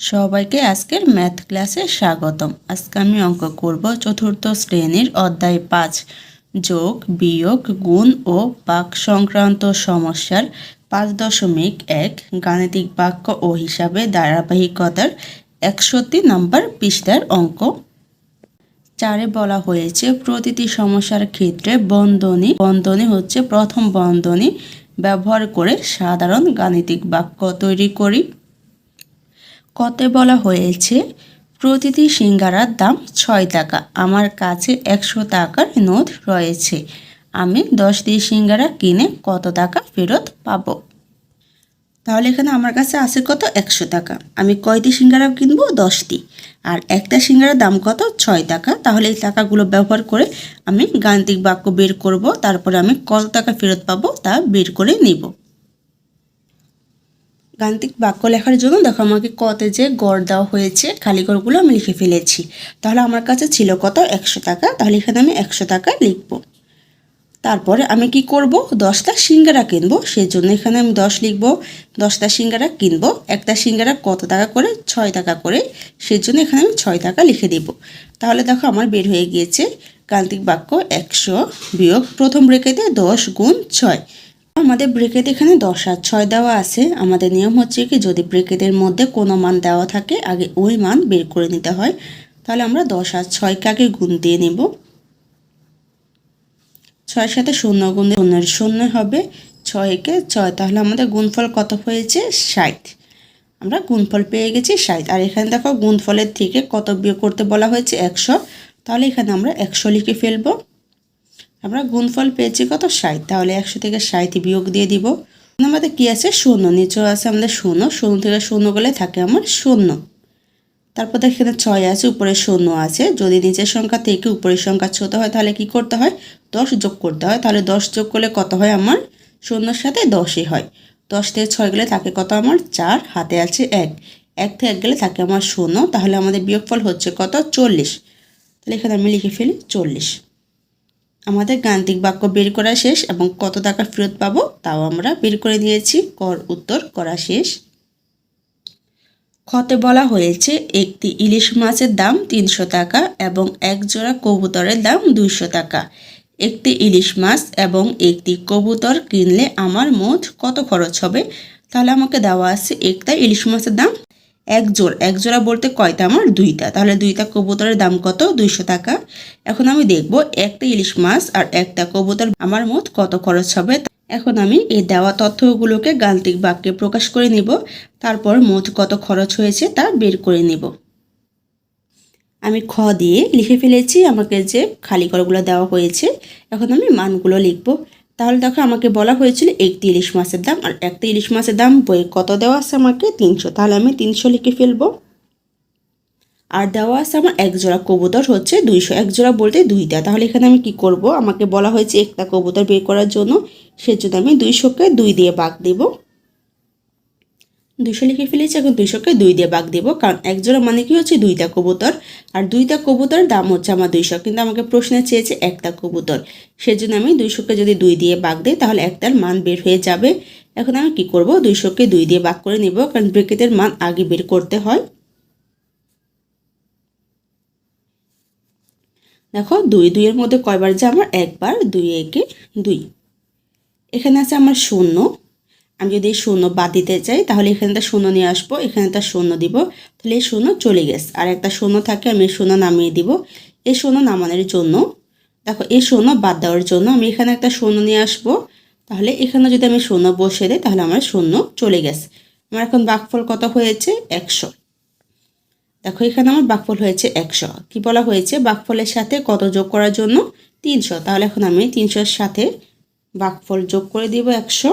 সবাইকে আজকের ম্যাথ ক্লাসে স্বাগতম। আজকে আমি অঙ্ক করব চতুর্থ শ্রেণির অধ্যায় পাঁচ, যোগ, বিয়োগ, গুণ ও বাক সংক্রান্ত সমস্যার পাঁচ দশমিক এক গাণিতিক বাক্য ও হিসাবে ধারাবাহিকতার একষট্টি নম্বর পৃষ্ঠার অঙ্ক। চারে বলা হয়েছে, প্রতিটি সমস্যার ক্ষেত্রে বন্ধনী বন্ধনী হচ্ছে প্রথম বন্ধনী ব্যবহার করে সাধারণ গাণিতিক বাক্য তৈরি করি। কতে বলা হয়েছে, প্রতিটি সিঙ্গারার দাম ছয় টাকা, আমার কাছে একশো টাকার নোট রয়েছে। আমি দশটি সিঙ্গারা কিনে কত টাকা ফেরত পাবো? তাহলে এখানে আমার কাছে আছে কত? একশো টাকা। আমি কয়টি সিঙ্গারা কিনবো? দশটি। আর একটা সিঙ্গারার দাম কত? ছয় টাকা। তাহলে এই টাকাগুলো ব্যবহার করে আমি গাণিতিক বাক্য বের করব, তারপরে আমি কত টাকা ফেরত পাবো তা বের করে নিব। গাণিতিক বাক্য লেখার জন্য দেখো আমাকে কতে যে গড় দেওয়া হয়েছে, খালি গড়গুলো আমি লিখে ফেলেছি। তাহলে আমার কাছে ছিল কত? একশো টাকা। তাহলে এখানে আমি একশো টাকা লিখব। তারপরে আমি কি করব? দশটা সিঙ্গারা কিনবো। সেই জন্য এখানে আমি দশ লিখব। দশটা সিঙ্গারা কিনবো। একটা সিঙ্গারা কত টাকা করে? ছয় টাকা করে। সেই জন্য এখানে আমি ছয় টাকা লিখে দিব। তাহলে দেখো আমার বের হয়ে গিয়েছে গাণিতিক বাক্য একশো বিয়োগ প্রথম রেখেতে দশ গুণ ছয়। আমাদের ব্রেকেট এখানে দশ আর ছয় দেওয়া আছে। আমাদের নিয়ম হচ্ছে কি, যদি ব্রেকেটের মধ্যে কোনো মান দেওয়া থাকে, আগে ওই মান বের করে নিতে হয়। তাহলে আমরা দশ আর ছয়কে আগে গুণ দিয়ে নেব। ছয়ের সাথে শূন্য গুণ শূন্যের শূন্য হবে। ছয়কে ছয়, তাহলে আমাদের গুণফল কত হয়েছে? ষাট। আমরা গুণফল পেয়ে গেছি ষাট। আর এখানে দেখো, গুণফলের থেকে কত বিয়োগ করতে বলা হয়েছে একশো। তাহলে এখানে আমরা একশো লিখে ফেলব। আমরা গুণফল পেয়েছি কত? ষাট। তাহলে একশো থেকে ষাট বিয়োগ দিয়ে দিব। আমাদের কি আছে? শূন্য। নিচেও আছে আমাদের শূন্য। শূন্য থেকে শূন্য গেলে থাকে আমার শূন্য। তারপর এখানে ছয় আছে, উপরে শূন্য আছে। যদি নিচের সংখ্যা থেকে উপরের সংখ্যা ছোট হয়, তাহলে কি করতে হয়? দশ যোগ করতে হয়। তাহলে দশ যোগ করলে কত হয়? আমার শূন্যর সাথে দশই হয়। দশ থেকে ছয় গেলে থাকে কত? আমার চার। হাতে আছে এক। এক থেকে এক গেলে থাকে আমার শূন্য। তাহলে আমাদের বিয়োগফল হচ্ছে কত? চল্লিশ। তাহলে এখানে আমি লিখে ফেলি চল্লিশ। আমাদের গাণিতিক বাক্য বের করা শেষ এবং কত টাকা ফেরত পাবো তাও আমরা বের করে নিয়েছি কর উত্তর করা শেষ। খতে বলা হয়েছে, একটি ইলিশ মাছের দাম তিনশো টাকা এবং এক জোড়া কবুতরের দাম দুইশো টাকা। একটি ইলিশ মাছ এবং একটি কবুতর কিনলে আমার মোট কত খরচ হবে? তাহলে আমাকে দেওয়া আছে, একটা ইলিশ মাছের দাম এক জোড়, এক জোড়া বলতে কয়টা? আমার দুইটা। তাহলে দুইটা কবুতরের দাম কত? দুইশো টাকা। এখন আমি দেখব একটা ইলিশ মাছ আর একটা কবুতর। আমার মোট কত খরচ হবে? এখন আমি এই দেওয়া তথ্যগুলোকে গাণিতিক বাক্যে প্রকাশ করে নিব। তারপর মোট কত খরচ হয়েছে তা বের করে নিব। আমি খ দিয়ে লিখে ফেলেছি। আমাকে যে খালি করগুলো দেওয়া হয়েছে, এখন আমি মানগুলো লিখব। তাহলে দেখো আমাকে বলা হয়েছিল একটি ইলিশ মাছের দাম, আর একটা ইলিশ মাছের দাম বই কত দেওয়া আছে আমাকে? তিনশো। তাহলে আমি তিনশো লিখে ফেলব। আর দেওয়া আছে আমার এক জোড়া কবুতর হচ্ছে দুইশো। এক জোড়া বলতে দুইটা। তাহলে এখানে আমি কি করব? আমাকে বলা হয়েছে একটা কবুতর বের করার জন্য। সেজন্য আমি দুইশোকে দুই দিয়ে বাঘ দেব দুইশো লিখে ফেলেছি, এখন দুইশোকে দুই দিয়ে বাঘ দেবো, কারণ এক জোড়া মানে কি হচ্ছে? দুইটা কবুতর। আর দুইটা কবুতরের দাম হচ্ছে আমার দুইশো, কিন্তু আমাকে প্রশ্নে চেয়েছে একটা কবুতর। সেজন্য আমি দুইশোকে যদি দুই দিয়ে বাঘ দিই, তাহলে একটার মান বের হয়ে যাবে। এখন আমি কি করব? দুইশোকে দুই দিয়ে বাঘ করে নিব, কারণ ব্রেকেটের মান আগে বের করতে হয়। দেখো, দুই দুইয়ের মধ্যে কয়বার যে আমার? একবার, দুই একে দুই। এখানে আছে আমার শূন্য। আমি যদি এই শূন্য বাদ দিতে চাই, তাহলে এখানে একটা শূন্য নিয়ে আসব, এখানে একটা শূন্য দিব, তাহলে এই শূন্য চলে গেছে। আর একটা শূন্য থাকে, আমি শূন্য নামিয়ে দিব। এই শূন্য নামানোর জন্য, দেখো, এই শূন্য বাদ দেওয়ার জন্য আমি এখানে একটা শূন্য নিয়ে আসব। তাহলে এখানে যদি আমি শূন্য বসে দিই, তাহলে আমার শূন্য চলে গেছে। আমার এখন বাকফল কত হয়েছে? একশো। দেখো, এখানে আমার বাকফল হয়েছে একশো। কি বলা হয়েছে? বাকফলের সাথে কত যোগ করার জন্য? তিনশো। তাহলে এখন আমি তিনশোর সাথে বাকফল যোগ করে দিব একশো।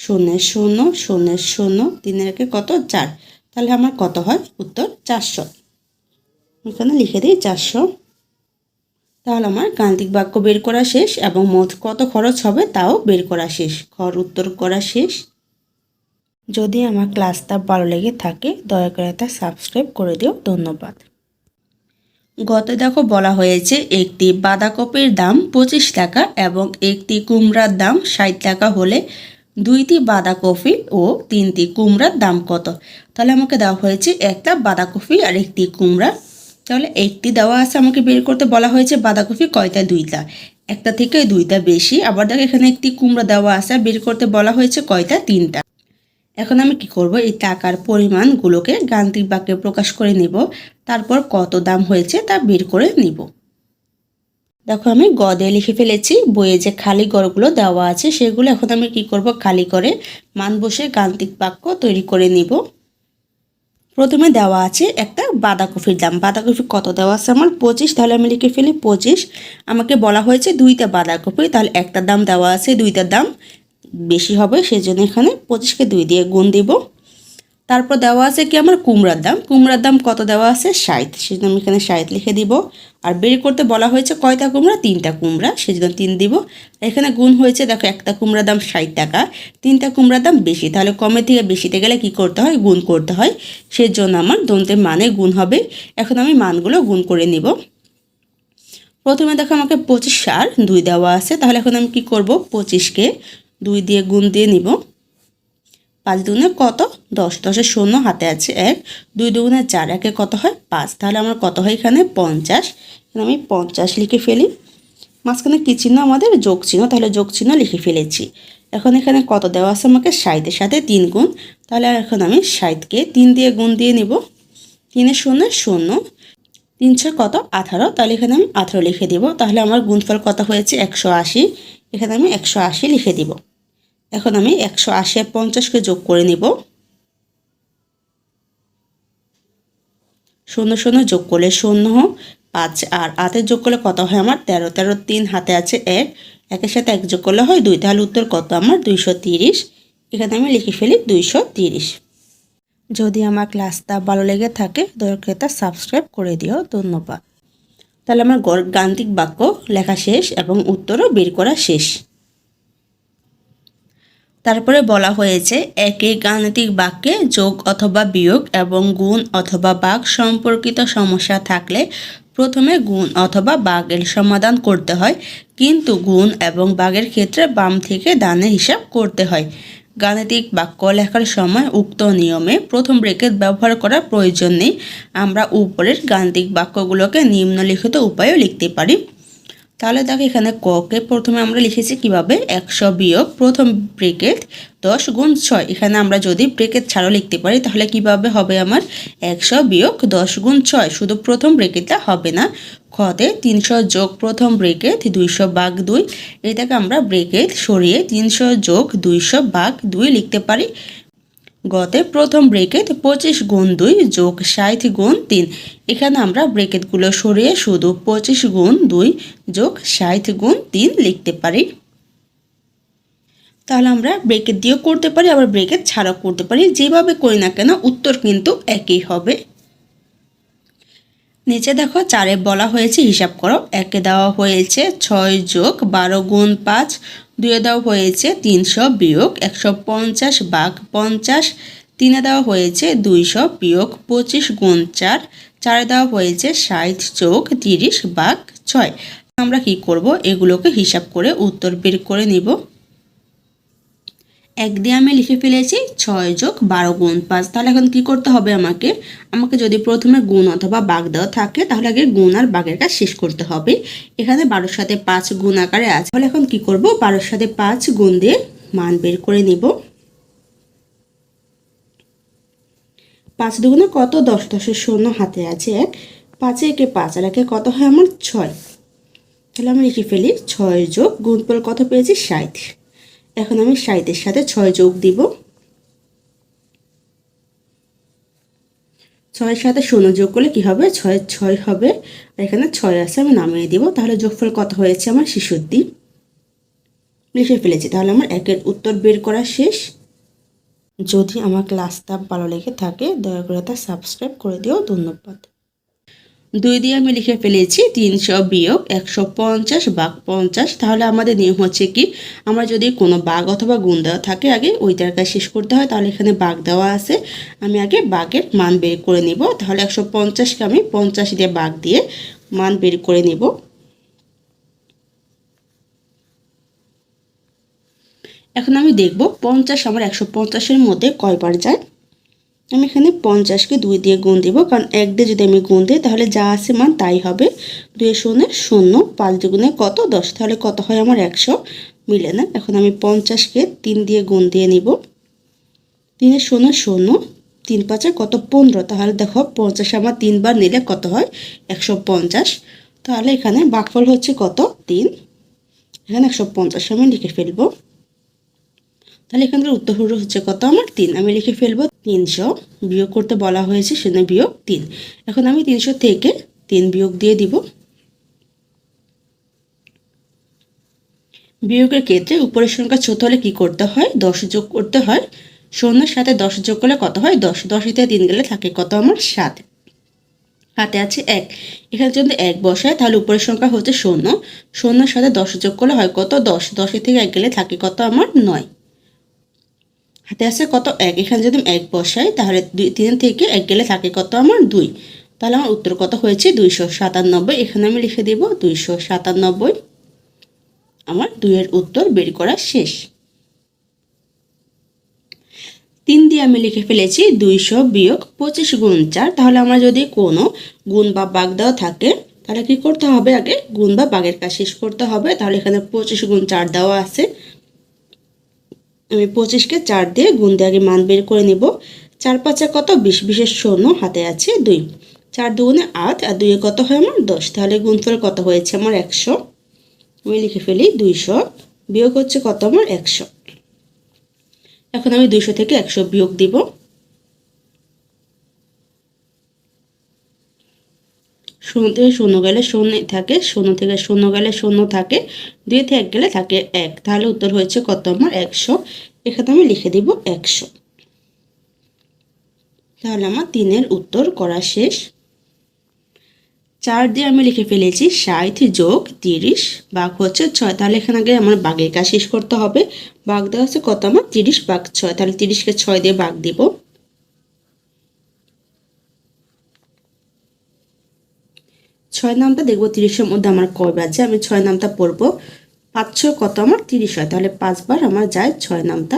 শূন্যের শূন্য শূন্যের শূন্য তিনের একে কত? চার। তাহলে আমার কত হয়? উত্তর চারশো। এখানে লিখে দিই চারশো। তাহলে আমার গাণিতিক বাক্য বের করা শেষ এবং মোট কত খরচ হবে তাও বের করা শেষ। খর উত্তর করা শেষ। যদি আমার ক্লাসটা ভালো লেগে থাকে, দয়া করে তা সাবস্ক্রাইব করে দিও। ধন্যবাদ। গত দেখো বলা হয়েছে, একটি বাঁধাকপির দাম পঁচিশ টাকা এবং একটি কুমড়ার দাম ষাট টাকা হলে দুইটি বাঁধাকপি ও তিনটি কুমড়ার দাম কত? তাহলে আমাকে দেওয়া হয়েছে একটা বাঁধাকপি আর একটি কুমড়া। তাহলে একটি দেওয়া আছে আমাকে বের করতে বলা হয়েছে বাঁধাকপি কয়টা, দুইটা? একটা থেকে দুইটা বেশি। আবার দেখো এখানে একটি কুমড়া দেওয়া আছে, বের করতে বলা হয়েছে কয়টা, তিনটা। এখন আমি কি করব? এই টাকার পরিমাণগুলোকে গান্ত্রিক বাক্যে প্রকাশ করে নেব। তারপর কত দাম হয়েছে তা বের করে নিব। দেখো আমি গদে লিখে ফেলেছি, বইয়ে যে খালি গড়গুলো দেওয়া আছে সেগুলো এখন আমি কি করব? খালি করে মান বসে গান্ত্রিক বাক্য তৈরি করে নিব। প্রথমে দেওয়া আছে একটা বাঁধাকপির দাম। বাঁধাকপি কত দেওয়া আছে আমার? পঁচিশ। তাহলে আমি লিখে ফেলি পঁচিশ। আমাকে বলা হয়েছে দুইটা বাঁধাকপি, তাহলে একটা দাম দেওয়া আছে দুইটার দাম বেশি হবে, সেজন্য এখানে পঁচিশকে দুই দিয়ে গুণ দিব। তারপর দেওয়া আছে কি আমার কুমড়ার দাম? কুমড়ার দাম কত দেওয়া আছে? ষাট। সেজন্য আমি এখানে ষাট লিখে দিব। আর বের করতে বলা হয়েছে কয়টা কুমড়া? তিনটা কুমড়া। সেজন্য তিন দিব। এখানে গুণ হয়েছে, দেখো, একটা কুমড়ার দাম ষাট টাকা, তিনটা কুমড়ার দাম বেশি। তাহলে কমে থেকে বেশিতে গেলে কি করতে হয়? গুণ করতে হয়। সেজন্য আমার দন্তের মানে গুণ হবে। এখন আমি মানগুলো গুণ করে নিব। প্রথমে দেখো আমাকে পঁচিশ সার দুই দেওয়া আছে। তাহলে এখন আমি কি করব? পঁচিশকে দুই দিয়ে গুণ দিয়ে নিব। পাঁচ দুগুণে কত? দশ। দশের শূন্য হাতে আছে এক। দুই দুগুণে চার একে কত হয়? পাঁচ। তাহলে আমার কত হয় এখানে? পঞ্চাশ। এখানে আমি পঞ্চাশ লিখে ফেলি। মাঝখানে কী চিহ্ন? আমাদের যোগ চিহ্ন। তাহলে যোগ চিহ্ন লিখে ফেলেছি। এখন এখানে কত দেওয়া আছে আমাকে? ষাটের সাথে তিন গুণ। তাহলে এখন আমি ষাটকে তিন দিয়ে গুণ দিয়ে নিব। তিনের শূন্য শূন্য। তিন ছয় কত? আঠারো। তাহলে এখানে আমি আঠারো লিখে দিব। তাহলে আমার গুণফল কত হয়েছে? একশো আশি। এখানে আমি একশো আশি লিখে দিব। এখন আমি একশো আশি আর পঞ্চাশকে যোগ করে নিব। শূন্য শূন্য যোগ করলে শূন্য পাঁচ আর আটের যোগ করলে কত হয় আমার? তেরো তেরো তিন হাতে আছে এক, একের সাথে এক যোগ করলে হয় দুই, তাহলে উত্তর কত আমার? দুইশো তিরিশ। এখানে আমি লিখে ফেলি দুইশো তিরিশ। যদি আমার ক্লাসটা ভালো লেগে থাকে দয়া করে তা সাবস্ক্রাইব করে দিও, ধন্যবাদ। তাহলে আমার গান্তিক বাক্য লেখা শেষ এবং উত্তরও বের করা শেষ। তারপরে বলা হয়েছে, একই গাণিতিক বাক্যে যোগ অথবা বিয়োগ এবং গুণ অথবা বাঘ সম্পর্কিত সমস্যা থাকলে প্রথমে গুণ অথবা বাঘের সমাধান করতে হয়, কিন্তু গুণ এবং বাঘের ক্ষেত্রে বাম থেকে দানে হিসাব করতে হয়। গাণিতিক বাক্য লেখার সময় উক্ত নিয়মে প্রথম ব্রেকেট ব্যবহার করার প্রয়োজন নেই। আমরা উপরের গাণিতিক বাক্যগুলোকে নিম্নলিখিত উপায়েও লিখতে পারি। তাহলে দেখো এখানে ককে প্রথমে আমরা লিখেছি কীভাবে? একশো বিয়োগ, প্রথম ব্রেকেট দশ গুণ ছয়। এখানে আমরা যদি ব্রেকেট ছাড়াও লিখতে পারি, তাহলে কীভাবে হবে আমার? একশো বিয়োগ দশ গুণ ছয়। শুধু প্রথম ব্রেকেটটা হবে না। খতে তিনশো যোগ প্রথম ব্রেকেট দুইশো বাঘ দুই। এটাকে আমরা ব্রেকেট সরিয়ে তিনশো যোগ দুইশো বাঘ দুই লিখতে পারি। গতে প্রথম ব্রেকেট পঁচিশ গুণ দুই যোগ ষাট গুণ তিন। এখানে আমরা ব্রেকেটগুলো সরিয়ে শুধু পঁচিশ গুণ দুই যোগ ষাট গুণ তিন লিখতে পারি। তাহলে আমরা ব্রেকেট দিয়েও করতে পারি, আবার ব্রেকেট ছাড়াও করতে পারি। যেভাবে করি না কেন, উত্তর কিন্তু একই হবে। নিচে দেখো চারে বলা হয়েছে, হিসাব করো। একে দেওয়া হয়েছে ছয় যোগ বারো গুণ পাঁচ, দুয়ে দেওয়া হয়েছে তিনশো বিয়োগ একশো পঞ্চাশ বাঘ পঞ্চাশ, তিনে দেওয়া হয়েছে দুইশো বিয়োগ পঁচিশ গুণ চার, চারে দেওয়া হয়েছে ষাট যোগ তিরিশ বাঘ ছয়। আমরা কি করব? এগুলোকে হিসাব করে উত্তর বের করে নিব। এক দিয়ে আমি লিখে ফেলেছি ছয় যোগ বারো গুণ পাঁচ। তাহলে এখন কি করতে হবে আমাকে? আমাকে যদি প্রথমে গুণ অথবা বাঘ দেওয়া থাকে, তাহলে আগে গুণ আর বাঘের কাজ শেষ করতে হবে। এখানে বারোর সাথে পাঁচ গুণ আকারে আছে। তাহলে এখন কি করব? বারোর সাথে পাঁচ গুণ দিয়ে মান বের করে নিব। পাঁচ দুগুণে কত? দশ। দশের শূন্য হাতে আছে এক। পাঁচে একে পাঁচ, আর একে কত হয়? আমার ছয়। তাহলে আমি লিখে ফেলি ছয় যোগ গুণফল কত পেয়েছি? ষাট। এখন আমি ষাটের সাথে ছয় যোগ দিব। ছয়ের সাথে শূন্য যোগ করলে কী হবে? ছয় ছয় হবে। আর এখানে ছয় আছে, আমি নামিয়ে দিব। তাহলে যোগফল কত হয়েছে আমার? শিশুর দিন লিখে ফেলেছি। তাহলে আমার একের উত্তর বের করা শেষ। যদি আমার ক্লাসটা ভালো লেগে থাকে, দয়া করে তা সাবস্ক্রাইব করে দিও। ধন্যবাদ। দুই দিয়ে আমি লিখে ফেলেছি তিনশো বিয়োগ একশো পঞ্চাশ বাঘ পঞ্চাশ। তাহলে আমাদের নিয়ম হচ্ছে কি? আমরা যদি কোনো বাঘ অথবা গুণ দেওয়া থাকে, আগে ওইটার কাজ শেষ করতে হয়, তাহলে এখানে বাঘ দেওয়া আছে। আমি আগে বাঘের মান বের করে নিব। তাহলে একশো পঞ্চাশকে আমি পঞ্চাশ দিয়ে বাঘ দিয়ে মান বের করে নিব। এখন আমি দেখব পঞ্চাশ আমার একশো পঞ্চাশের মধ্যে কয়বার যায়? আমি এখানে পঞ্চাশকে দুই দিয়ে গুণ দিব, কারণ এক দিয়ে যদি আমি গুণ দিই, তাহলে যা আছে মান তাই হবে। দুই শূন্য শূন্য, পাঁচ দুগুণে কত? দশ। তাহলে কত হয় আমার একশো? মিলে না। এখন আমি পঞ্চাশকে তিন দিয়ে গুণ দিয়ে নিব। তিনে শূন্য শূন্য, তিন পাঁচে কত? পনেরো। তাহলে দেখো, পঞ্চাশ আমার তিনবার নিলে কত হয়? একশো পঞ্চাশ। তাহলে এখানে বাকফল হচ্ছে কত? তিন। এখানে একশো পঞ্চাশ আমি লিখে ফেলব। তাহলে এখানকার উত্তর হচ্ছে কত? আমার তিন। আমি লিখে ফেলব তিনশো। বিয়োগ করতে বলা হয়েছে সেখানে বিয়োগ তিন। এখন আমি তিনশো থেকে তিন বিয়োগ দিয়ে দিব। বিয়োগের ক্ষেত্রে উপরের সংখ্যা ছোট হলে কি করতে হয়? দশ যোগ করতে হয়। শূন্যের সাথে দশ যোগ করলে কত হয়? দশ। দশিতে তিন গেলে থাকে কত? আমার সাত। হাতে আছে এক। এখানে যদি এক বসায়, তাহলে উপরের সংখ্যা হচ্ছে শূন্য। শূন্যের সাথে দশ যোগ করলে হয় কত? দশ। দশের থেকে এক গেলে থাকে কত? আমার নয়। হাতে আছে কত এক? এখানে যদি এক বসাই, তাহলে দুই, তিন থেকে এক গেলে থাকে কত আমার? দুই। তাহলে আমার উত্তর কত হয়েছে? দুইশো সাতানব্বই। এখানে আমি লিখে দেব দুইশো সাতানব্বই। আমার দুইয়ের উত্তর বের করা শেষ। তিন দিয়ে আমি লিখে ফেলেছি দুইশো বিয়োগ পঁচিশ গুণ চার। তাহলে আমার যদি কোনো গুণ বা বাগ দেওয়া থাকে, তাহলে কি করতে হবে আগে? গুণ বা বাগের কাজ শেষ করতে হবে। তাহলে এখানে পঁচিশ গুণ চার দেওয়া আছে। আমি পঁচিশকে চার দিয়ে গুণ দিয়ে আগে মান বের করে নেব। চার পাঁচে কত? বিশ। বিশের শূন্য হাতে আছে দুই। চার দুগুণে আট আর দুইয়ে কত হয় আমার? দশ। তাহলে গুণফল কত হয়েছে আমার? একশো। আমি লিখে ফেলি দুইশো। বিয়োগ হচ্ছে কত আমার? একশো। এখন আমি দুইশো থেকে একশো বিয়োগ দিব। শূন্য থেকে শূন্য গেলে শূন্য থাকে, শূন্য থেকে শূন্য গেলে শূন্য থাকে, দুই থেকে এক গেলে থাকে এক। তাহলে উত্তর হয়েছে কত আমার? একশো। এখানে আমি লিখে দিব একশো। তাহলে আমার তিনের উত্তর করা শেষ। চার দিয়ে আমি লিখে ফেলেছি ষাট যোগ তিরিশ বাঘ হচ্ছে ছয়। তাহলে এখানে আগে আমার বাঘের কাজ শেষ করতে হবে। বাঘ দেওয়া হচ্ছে কত আমার? তিরিশ বাঘ ছয়। তাহলে তিরিশকে ছয় দিয়ে বাঘ দিব। ছয় নামটা দেখব, তিরিশের মধ্যে আমার কবে আছে, আমি ছয় নামটা পড়ব। পাঁচ ছয় কত আমার? তিরিশ হয়, তাহলে পাঁচবার আমার যায় ছয় নামটা।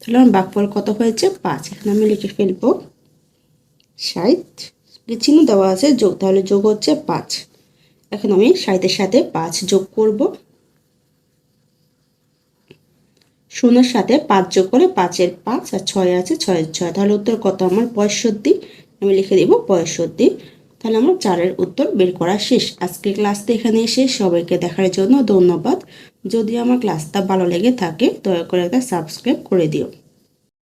তাহলে আমার বাঘফল কত হয়েছে? পাঁচ, এখানে আমি লিখে ফেলব। ষাট চিহ্ন দেওয়া আছে, যোগ, তাহলে যোগ হচ্ছে পাঁচ। এখন আমি ষাটের সাথে পাঁচ যোগ করব। শূন্যের সাথে পাঁচ যোগ করে পাঁচের পাঁচ আর ছয় আছে, ছয়ের ছয়, তাহলে উত্তর কত আমার? পঁয়ষট্টি। আমি লিখে দেব পঁয়ষট্টি। তাহলে আমার চারের উত্তর বের করা শেষ। আজকে ক্লাসটা এখানে এসে সবাইকে দেখার জন্য ধন্যবাদ। যদি আমার ক্লাসটা ভালো লেগে থাকে, দয়া করে একটা সাবস্ক্রাইব করে দিও।